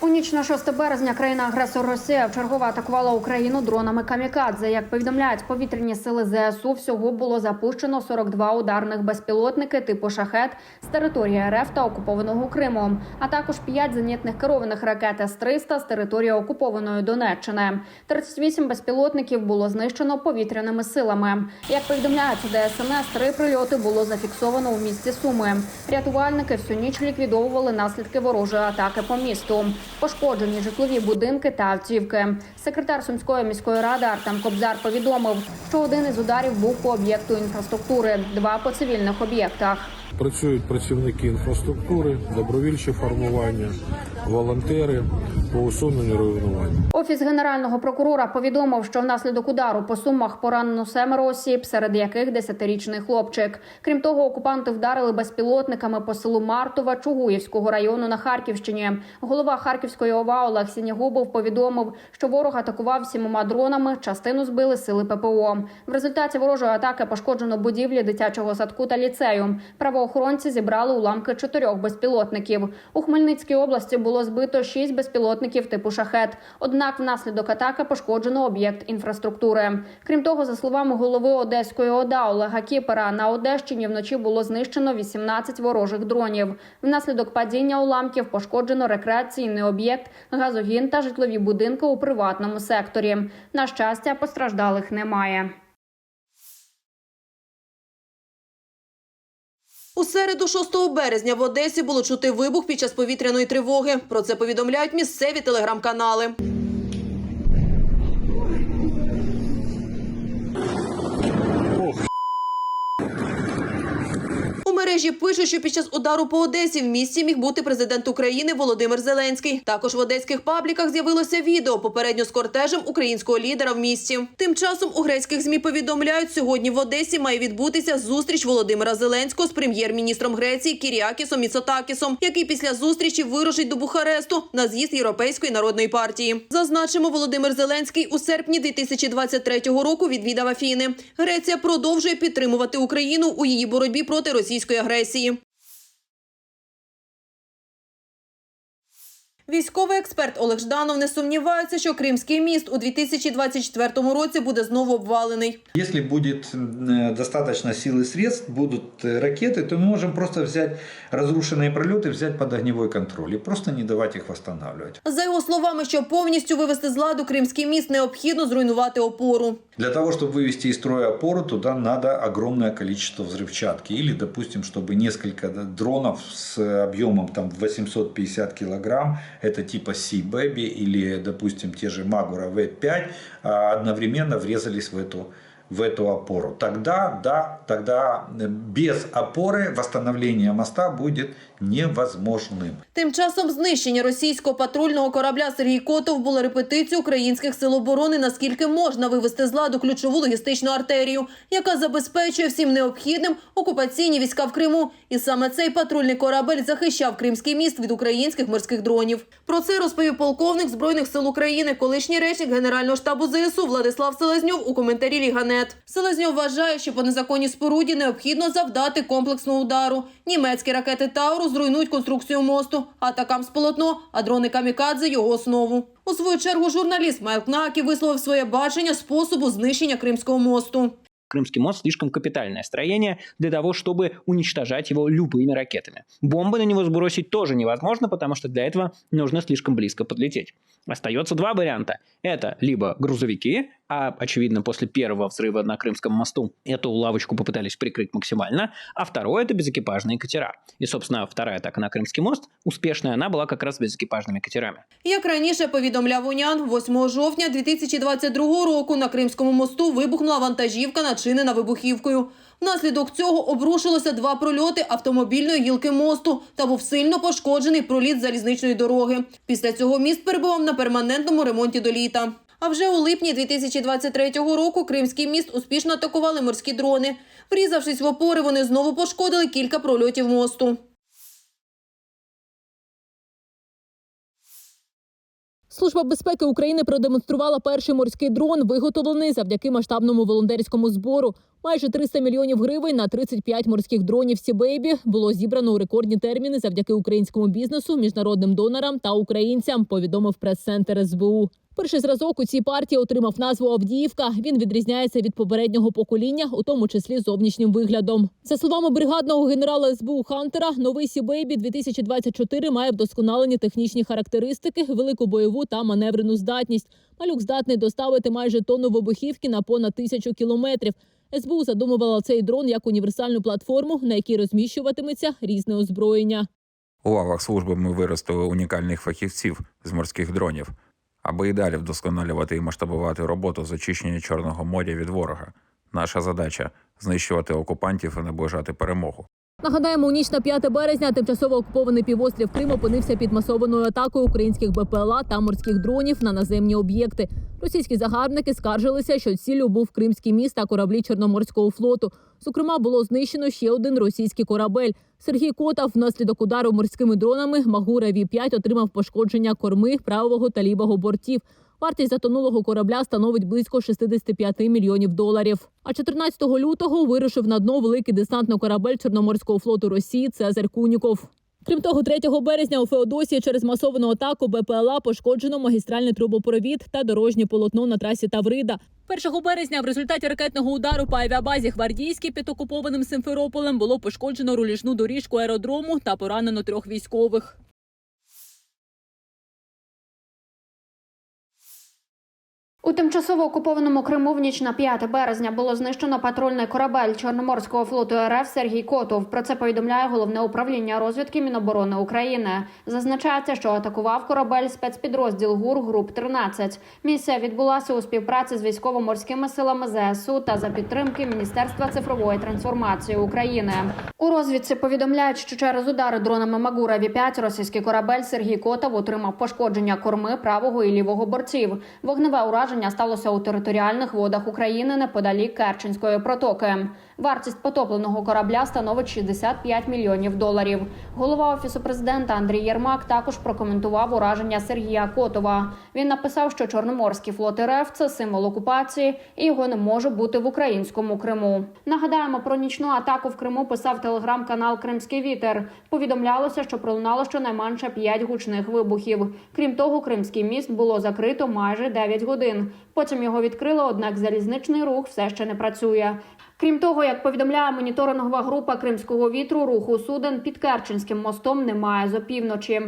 У ніч на 6 березня країна-агресор Росія вчергово атакувала Україну дронами камікадзе. Як повідомляють повітряні сили ЗСУ, всього було запущено 42 ударних безпілотники типу шахет з території РФ та окупованого Криму, а також 5 зенітних керованих ракет С-300 з території окупованої Донеччини. 38 безпілотників було знищено повітряними силами. Як повідомляють у ДСНС, три прильоти було зафіксовано у місті Суми. Рятувальники всю ніч ліквідовували наслідки ворожої атаки по місту. Пошкоджені житлові будинки та автівки. Секретар Сумської міської ради Артем Кобзар повідомив, що один із ударів був по об'єкту інфраструктури, два по цивільних об'єктах. Працюють працівники інфраструктури, добровільчі формування, волонтери по усуненню руйнувань. Офіс генерального прокурора повідомив, що внаслідок удару по сумах поранено семеро осіб, серед яких десятирічний хлопчик. Крім того, окупанти вдарили безпілотниками по селу Мартова Чугуївського району на Харківщині. Голова Харківської ОВА Олег Сінягубов повідомив, що ворог атакував сімома дронами. Частину збили сили ППО. В результаті ворожої атаки пошкоджено будівлі дитячого садку та ліцею. Правоохоронці зібрали уламки чотирьох безпілотників. У Хмельницькій області було збито шість безпілотників типу шахет. Однак внаслідок атаки пошкоджено об'єкт інфраструктури. Крім того, за словами голови Одеської ОДА Олега Кіпера, на Одещині вночі було знищено 18 ворожих дронів. Внаслідок падіння уламків пошкоджено рекреаційний об'єкт, газогін та житлові будинки у приватному секторі. На щастя, постраждалих немає. У середу 6 березня в Одесі було чути вибух під час повітряної тривоги. Про це повідомляють місцеві телеграм-канали. Мережі пишуть, що під час удару по Одесі в місті міг бути президент України Володимир Зеленський. Також в одеських пабліках з'явилося відео попередньо з кортежем українського лідера в місті. Тим часом у грецьких змі повідомляють, сьогодні в Одесі має відбутися зустріч Володимира Зеленського з прем'єр-міністром Греції Кіріакісом Міцотакісом, який після зустрічі вирушить до Бухаресту на з'їзд Європейської народної партії. Зазначимо, Володимир Зеленський у серпні 2023 року відвідав Афіни. Греція продовжує підтримувати Україну у її боротьбі проти російської Військовий експерт Олег Жданов не сумнівається, що Кримський міст у 2024 році буде знову обвалений. Если будет э, достаточно сил и средств, будут э, ракеты, то мы можем просто взять разрушенные пролеты, взять под огневой контроль и просто не давать их восстанавливать. За його словами, щоб повністю вивести з ладу Кримський міст, необхідно зруйнувати опору. Для того, чтобы вывести из строя опору, туда надо огромное количество взрывчатки. Или, допустим, чтобы несколько дронов с объемом там, 850 килограмм, это типа Sea Baby или, допустим, те же Magura V5, а, одновременно врезались в эту в эту опору. Тогда, да, тогда э, без опоры восстановление моста будет невозможным. Тим часом знищення російського патрульного корабля Сергій Котов було репетицією українських сил оборони, наскільки можна вивести з ладу ключову логістичну артерію, яка забезпечує всім необхідним окупаційні війська в Криму. І саме цей патрульний корабель захищав Кримський міст від українських морських дронів. Про це розповів полковник збройних сил України, колишній речник Генерального штабу ЗСУ Владислав Селезньов у коментарі Ліганет. Селезньов вважає, що по незаконній споруді необхідно завдати комплексного удару. Німецькі ракети Тауру зруйнують конструкцію мосту, атакам з полотно, а дрони камікадзе його основу. У свою чергу журналіст Майк Накі висловив своє бачення способу знищення Кримського мосту. Крымский мост слишком капитальное строение для того, чтобы уничтожать его любыми ракетами. Бомбы на него сбросить тоже невозможно, потому что для этого нужно слишком близко подлететь. Остается два варианта. Это либо грузовики, а очевидно после первого взрыва на Крымском мосту эту лавочку попытались прикрыть максимально, а второе это безэкипажные катера. И, собственно, вторая атака на Крымский мост, успешная она была как раз безэкипажными катерами. Як раніше повідомляв УНЯН, 8 жовтня 2022 року на Кримському мосту вибухнула вантажівка, начинена вибухівкою. Внаслідок цього обрушилося два прольоти автомобільної гілки мосту та був сильно пошкоджений проліт залізничної дороги. Після цього міст перебував на перманентному ремонті до літа. А вже у липні 2023 року Кримський міст успішно атакували морські дрони. Врізавшись в опори, вони знову пошкодили кілька прольотів мосту. Служба безпеки України продемонструвала перший морський дрон, виготовлений завдяки масштабному волонтерському збору. Майже 300 мільйонів гривень на 35 морських дронів Сібейбі було зібрано у рекордні терміни завдяки українському бізнесу, міжнародним донорам та українцям. Повідомив прес-центр СБУ. Перший зразок у цій партії отримав назву Авдіївка. Він відрізняється від попереднього покоління, у тому числі зовнішнім виглядом. За словами бригадного генерала СБУ Хантера, новий Сібейбі 2024 має вдосконалені технічні характеристики, велику бойову та маневрену здатність. Малюк здатний доставити майже тонну вибухівки на понад тисячу кілометрів. СБУ задумувала цей дрон як універсальну платформу, на якій розміщуватиметься різне озброєння. У лавах служби ми виростили унікальних фахівців з морських дронів, аби і далі вдосконалювати і масштабувати роботу з очищення Чорного моря від ворога. Наша задача знищувати окупантів і наближати перемогу. Нагадаємо, у ніч на 5 березня тимчасово окупований півострів Крим опинився під масованою атакою українських БПЛА та морських дронів на наземні об'єкти. Російські загарбники скаржилися, що ціллю був кримський міст та кораблі Чорноморського флоту. Зокрема, було знищено ще один російський корабель. Сергій Котов внаслідок удару морськими дронами Магура Ві 5 отримав пошкодження корми правого та лівого бортів. Вартість затонулого корабля становить близько 65 мільйонів доларів. А 14 лютого вирушив на дно великий десантний корабель Чорноморського флоту Росії Цезарь Куніков. Крім того, 3 березня у Феодосії через масовану атаку БПЛА пошкоджено магістральний трубопровід та дорожнє полотно на трасі Таврида. 1 березня в результаті ракетного удару по авіабазі Гвардійській під окупованим Симферополем було пошкоджено руліжну доріжку аеродрому та поранено трьох військових. У тимчасово окупованому Криму в ніч на 5 березня було знищено патрульний корабель Чорноморського флоту РФ Сергій Котов. Про це повідомляє головне управління розвідки Міноборони України. Зазначається, що атакував корабель спецпідрозділ ГУР груп 13 Місія відбулася у співпраці з військово-морськими силами ЗСУ та за підтримки Міністерства цифрової трансформації України. У розвідці повідомляють, що через удари дронами Магура Ві 5 російський корабель Сергій Котов отримав пошкодження корми правого і лівого бортів. Вогневе ураження сталося у територіальних водах України неподалік Керченської протоки. Вартість потопленого корабля становить 65 мільйонів доларів. Голова офісу президента Андрій Єрмак також прокоментував ураження Сергія Котова. Він написав, що Чорноморський флот РФ – це символ окупації, і його не може бути в українському Криму. Нагадаємо про нічну атаку в Криму. Писав телеграм-канал Кримський вітер. Повідомлялося, що пролунало щонайменше 5 гучних вибухів. Крім того, Кримський міст було закрито майже 9 годин. Потім його відкрили, однак залізничний рух все ще не працює. Крім того, як повідомляє моніторингова група Кримського вітру, руху суден під Керченським мостом немає з опівночі.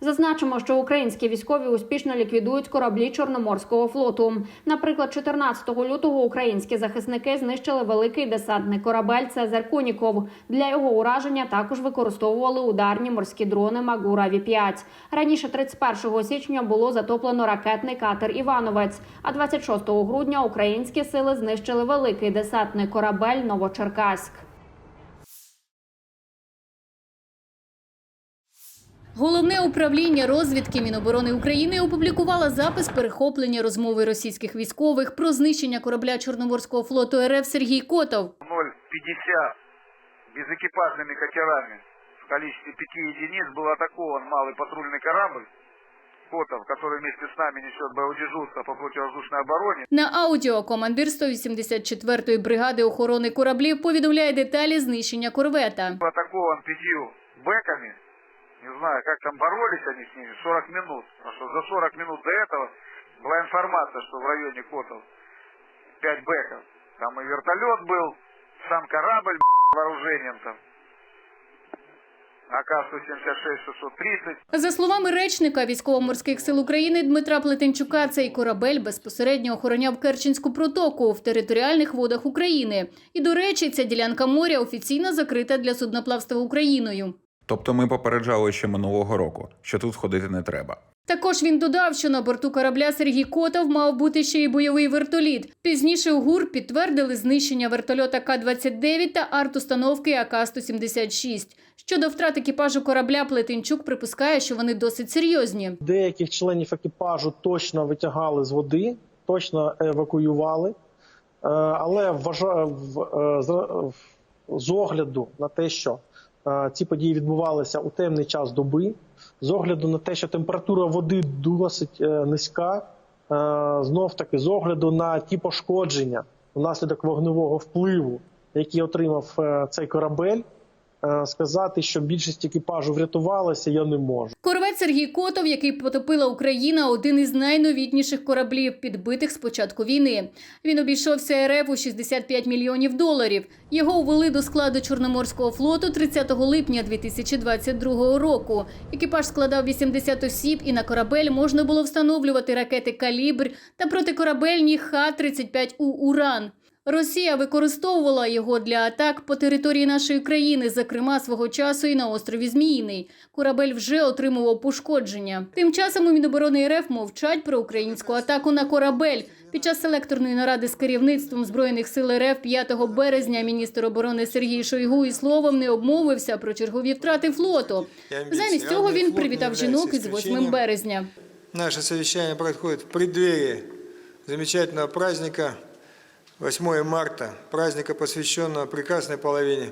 Зазначимо, що українські військові успішно ліквідують кораблі Чорноморського флоту. Наприклад, 14 лютого українські захисники знищили великий десантний корабель Цезар Куніков. Для його ураження також використовували ударні морські дрони Магура Ві 5 Раніше 31 січня було затоплено ракетний катер Івановець. А 26 грудня українські сили знищили великий десантний корабель Новочеркаськ. Головне управління розвідки Міноборони України опублікувало запис перехоплення розмови російських військових про знищення корабля Чорноморського флоту РФ Сергій Котов. 0,50 безэкипажными катерами в количестве пяти единиц был атакован малый патрульный корабль Котов, который вместе с нами несет боевдежурство по противовоздушной обороне. На аудіо командир 184-ї бригади охорони кораблів повідомляє деталі знищення корвета. Был атакован пятью бэками. Не знаю, как там боролись они с ними, 40 минут. Потому что за 40 минут до этого была информация, что в районе Котов 5 бэков. Там и вертолет был, сам корабль вооружением там. АК-176-630. За словами речника військово-морських сил України Дмитра Плетенчука, цей корабель безпосередньо охороняв Керченську протоку в територіальних водах України. І, до речі, ця ділянка моря офіційно закрита для судноплавства Україною. Тобто ми попереджали ще минулого року, що тут ходити не треба. Також він додав, що на борту корабля Сергій Котов мав бути ще й бойовий вертоліт. Пізніше у ГУР підтвердили знищення вертольота К-29 та арт-установки АК-176. Щодо втрат екіпажу корабля, Плетенчук припускає, що вони досить серйозні. Деяких членів екіпажу точно витягали з води, точно евакуювали. Е, Але вважаю, в- е, з- огляду на те, що Е, Ці події відбувалися у темний час доби. З огляду на те, що температура води досить е, низька, знов таки з огляду на ті пошкодження внаслідок вогневого впливу, які отримав е, цей корабель, е, сказати, що більшість екіпажу врятувалася, я не можу. Корвет Сергій Котов, який потопила Україна, один із найновітніших кораблів, підбитих з початку війни. Він обійшовся РФ у 65 мільйонів доларів. Його увели до складу Чорноморського флоту 30 липня 2022 року. Екіпаж складав 80 осіб, і на корабель можна було встановлювати ракети «Калібр» та протикорабельні Х-35 у «Уран». Росія використовувала його для атак по території нашої країни, зокрема свого часу і на острові Зміїний. Корабель вже отримував пошкодження. Тим часом у Міноборони РФ мовчать про українську атаку на корабель. Під час селекторної наради з керівництвом збройних сил РФ 5 березня міністр оборони Сергій Шойгу і словом не обмовився про чергові втрати флоту. Замість цього він привітав жінок із 8 березня. Наше совещание происходит в преддверии замечательного праздника 8 марта, праздника, посвященного прекрасной половине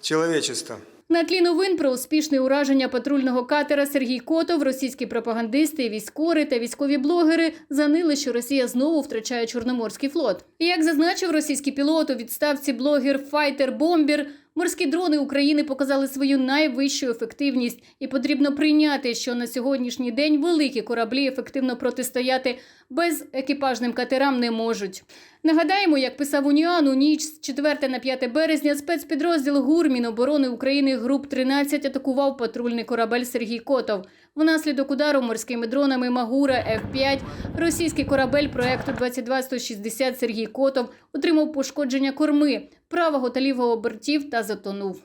человечества. На тлі новин про успішне ураження патрульного катера Сергій Котов, російські пропагандисти, військори та військові блогери занили, що Росія знову втрачає Чорноморський флот. Як зазначив російський пілот у відставці блогер Файтер Бомбір, морські дрони України показали свою найвищу ефективність, і потрібно прийняти, що на сьогоднішній день великі кораблі ефективно протистояти без екіпажним катерам не можуть. Нагадаємо, як писав Уніан, у ніч з 4 на 5 березня спецпідрозділ ГУР Міноборони України груп 13 атакував патрульний корабель Сергій Котов. Внаслідок удару морськими дронами Магура Ф-5 російський корабель проекту 22160 Сергій Котов отримав пошкодження корми, правого та лівого бортів та затонув.